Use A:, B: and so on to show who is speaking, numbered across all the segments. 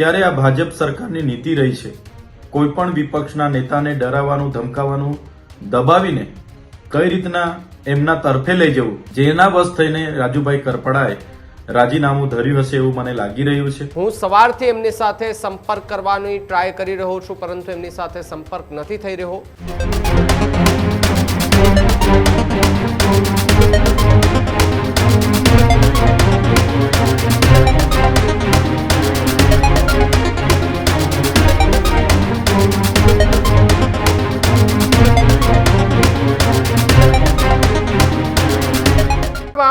A: ત્યારે આ ભાજપ સરકારની નીતિ રહી છે. કોઈ પણ વિપક્ષના નેતાને ડરાવવાનું, ધમકાવવાનું, દબાવીને કઈ રીતના એમના તરફે લઈ જવું, જેના બસ થઈને રાજુભાઈ કરપડાએ રાજીનામું ધર્યું હશે એવું મને લાગી રહ્યું છે.
B: હું સવારથી એમની સાથે સંપર્ક કરવાની ટ્રાય કરી રહ્યો છું, પરંતુ એમની સાથે સંપર્ક નથી થઈ રહ્યો.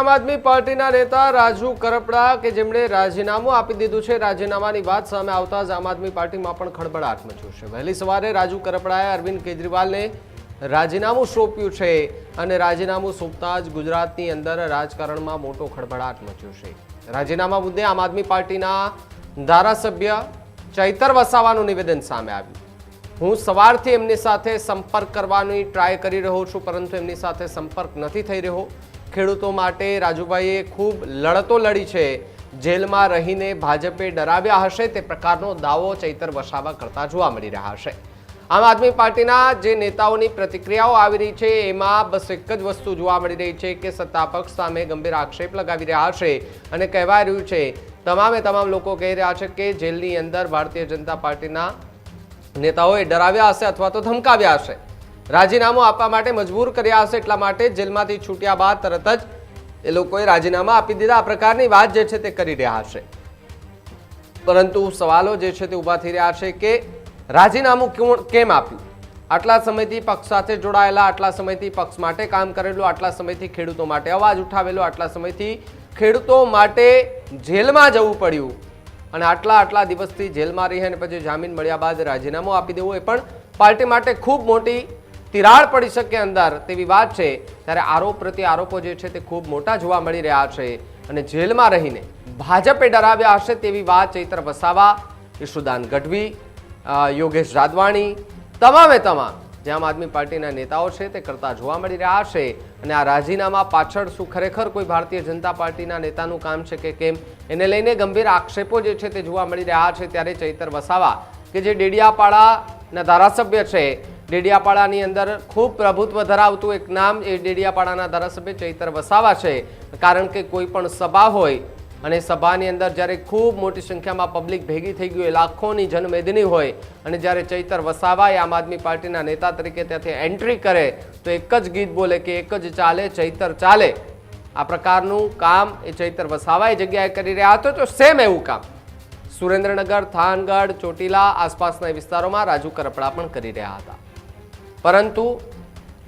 B: આમ આદમી પાર્ટીના નેતા રાજુ કરપડા કે જેમણે રાજીનામું આપી દીધું છે, રાજીનામાની વાત સામે આવતા જ આમ આદમી પાર્ટીમાં પણ ખળબળાટ મચ્યો છે. વહેલી સવારે રાજુ કરપડાએ અરવિંદ કેજરીવાલને રાજીનામું સોંપ્યું છે અને રાજીનામું સોંપતા જ ગુજરાતની અંદર રાજકારણમાં મોટો ખળભળાટ મચ્યો છે. રાજીનામા મુદ્દે આમ આદમી પાર્ટીના ધારાસભ્ય ચૈતર વસાવાનું નિવેદન સામે આવ્યું. હું સવારથી એમની સાથે સંપર્ક કરવાની ટ્રાય કરી રહ્યો છું, પરંતુ એમની સાથે સંપર્ક નથી થઈ રહ્યો. ખેડૂતો માટે રાજુભાઈએ ખૂબ લડતો લડી છે. જેલમાં રહીને ભાજપે ડરાવ્યા હશે તે પ્રકારનો દાવો ચૈતર વસાવા કરતા જોવા મળી રહ્યા હશે. આમ આદમી પાર્ટીના જે નેતાઓની પ્રતિક્રિયાઓ આવી રહી છે, એમાં બસ એક જ વસ્તુ જોવા મળી રહી છે કે સત્તાપક્ષ સામે ગંભીર આક્ષેપ લગાવી રહ્યા છે અને કહેવાય રહ્યું છે, તમામે તમામ લોકો કહી રહ્યા છે કે જેલની અંદર ભારતીય જનતા પાર્ટીના નેતાઓએ ડરાવ્યા હશે અથવા તો ધમકાવ્યા હશે. રાજીનામું આપવા માટે મજબૂર કર્યા હશે એટલા માટે જેલમાંથી છૂટ્યા બાદ તરત જ એ લોકોએ રાજીનામા આપી દીધા. આ પ્રકારની વાત જે છે તે કરી રહ્યા હશે. પરંતુ સવાલો જે છે તે ઊભા થઈ રહ્યા છે કે રાજીનામું કેમ આપ્યું? આટલા સમયથી પક્ષ સાથે જોડાયેલા, આટલા સમયથી પક્ષ માટે કામ કરેલું, આટલા સમયથી ખેડૂતો માટે અવાજ ઉઠાવેલો, આટલા સમયથી ખેડૂતો માટે જેલમાં જવું પડ્યું. અને આટલા આટલા દિવસથી જેલમાં રહી અને પછી જામીન મળ્યા બાદ રાજીનામું આપી દેવું એ પણ પાર્ટી માટે ખૂબ મોટી તિરાડ પડી શકે અંદર તેવી વાત છે. ત્યારે આરોપ પ્રત્યે આરોપો જે છે તે ખૂબ મોટા જોવા મળી રહ્યા છે અને જેલમાં રહીને ભાજપે ડરાવ્યા હશે તેવી વાત ચૈત્ર વસાવા ઈશુદાન ગઢવી યોગેશ રાદવાણી તમામે તમામ જે આમ આદમી પાર્ટીના નેતાઓ છે તે કરતા જોવા મળી રહ્યા છે. અને આ રાજીનામા પાછળ શું ખરેખર કોઈ ભારતીય જનતા પાર્ટીના નેતાનું કામ છે કે કેમ, એને લઈને ગંભીર આક્ષેપો જે છે તે જોવા મળી રહ્યા છે. ત્યારે ચૈતર વસાવા કે જે ડેડિયાપાડાના ધારાસભ્ય છે ડેડિયાપાડાની અંદર ખૂબ પ્રભુત્વ ધરાવતું એક નામ એ ડેડિયાપાડાના ધારાસભ્ય ચૈતર વસાવા છે. કારણ કે કોઈ પણ સભા હોય અને સભાની અંદર જ્યારે ખૂબ મોટી સંખ્યામાં પબ્લિક ભેગી થઈ ગયું હોય, લાખોની જનમેદની હોય અને જ્યારે ચૈતર વસાવાએ આમ આદમી પાર્ટીના નેતા તરીકે ત્યાંથી એન્ટ્રી કરે, તો એક જ ગીત બોલે કે એક જ ચાલે, ચૈતર ચાલે. આ પ્રકારનું કામ એ ચૈતર વસાવા એ જગ્યાએ કરી રહ્યા હતો, તો સેમ એવું કામ. સુરેન્દ્રનગર, થાનગઢ, ચોટીલા આસપાસના વિસ્તારોમાં રાજુ કરપડા પણ કરી રહ્યા હતા. પરંતુ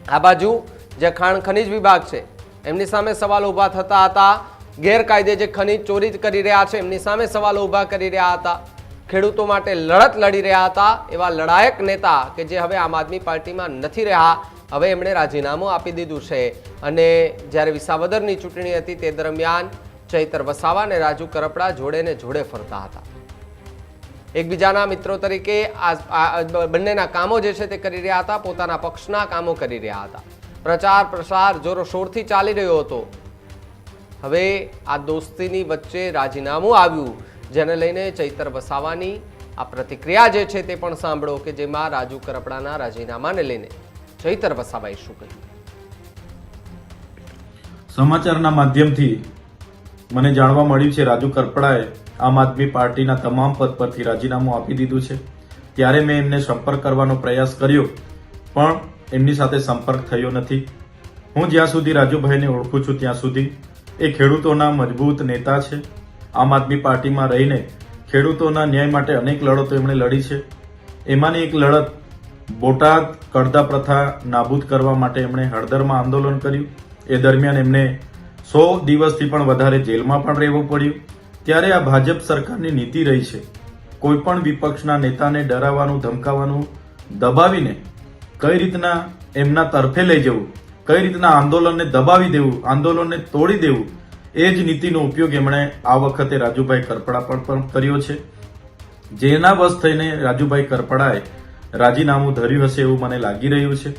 B: આ બાજુ જે ખાણ ખનીજ વિભાગ છે, એમની સામે સવાલ ઊભા થતા હતા. ગેરકાયદે જે ખનિજ ચોરી કરી રહ્યા છે, એમની સામે સવાલો ઊભા કરી રહ્યા હતા. ખેડૂતો માટે લડત લડી રહ્યા હતા. એવા લડાયક નેતા કે જે હવે આમ આદમી પાર્ટીમાં નથી રહ્યા, હવે એમણે રાજીનામું આપી દીધું છે. અને જ્યારે વિસાવદરની ચૂંટણી હતી, તે દરમિયાન ચૈતર વસાવા અને રાજુ કરપડા જોડે ને જોડે ફરતા હતા. એકબીજાના મિત્રો તરીકે બંનેના કામો જે છે તે કરી રહ્યા હતા, પોતાના પક્ષના કામો કરી રહ્યા હતા. પ્રચાર પ્રસાર જોરશોરથી ચાલી રહ્યો હતો. હવે આ દોસ્તીની વચ્ચે રાજીનામું આવ્યું, જેને લઈને ચૈતર વસાવાની આ પ્રતિક્રિયા જે છે તે પણ સાંભળો કે જેમાં રાજુ કરપડાના રાજીનામાને લઈને ચૈતર વસાવાએ શું કહ્યું?
A: સમાચારના માધ્યમથી મને જાણવા મળ્યું છે, રાજુ કરપડાએ આમ આદમી પાર્ટીના તમામ પદ પરથી રાજીનામું આપી દીધું છે. ત્યારે મેં એમને સંપર્ક કરવાનો પ્રયાસ કર્યો, પણ એમની સાથે સંપર્ક થયો નથી. હું જ્યાં સુધી રાજુભાઈને ઓળખું છું ત્યાં સુધી એ ખેડૂતોના મજબૂત નેતા છે. આમ આદમી પાર્ટીમાં રહીને ખેડૂતોના ન્યાય માટે અનેક લડતો એમણે લડી છે. એમાંની એક લડત બોટાદ કડદા પ્રથા નાબૂદ કરવા માટે એમણે હળદરમાં આંદોલન કર્યું. એ દરમિયાન એમને સો દિવસથી પણ વધારે જેલમાં પણ રહેવું પડ્યું. ત્યારે આ ભાજપ સરકારની નીતિ રહી છે. કોઈ પણ વિપક્ષના નેતાને ડરાવવાનું, ધમકાવવાનું, દબાવીને કઈ રીતના એમના તરફે લઈ જવું, કઈ રીતના આંદોલનને દબાવી દેવું, આંદોલનને તોડી દેવું, એ જ નીતિનો ઉપયોગ એમણે આ વખતે રાજુભાઈ કરપડા પર પણ કર્યો છે. જેના બસ થઈને રાજુભાઈ કરપડાએ રાજીનામું ધર્યું હશે એવું મને લાગી રહ્યું છે.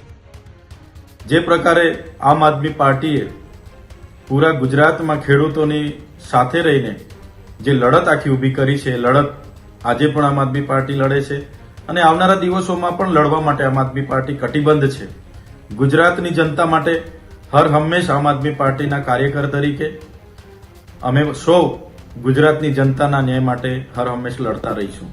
A: જે પ્રકારે આમ આદમી પાર્ટીએ પૂરા ગુજરાતમાં ખેડૂતોની સાથે રહીને જે લડત આખી ઊભી કરી છે લડત આજે પણ આમ આદમી પાર્ટી લડે છે અને આવનારા દિવસોમાં પણ લડવા માટે આમ આદમી પાર્ટી કટિબદ્ધ છે. ગુજરાતની જનતા માટે હર હંમેશ આમ આદમી પાર્ટીના કાર્યકર તરીકે અમે સૌ ગુજરાતની જનતાના ન્યાય માટે હર હંમેશ લડતા રહીશું.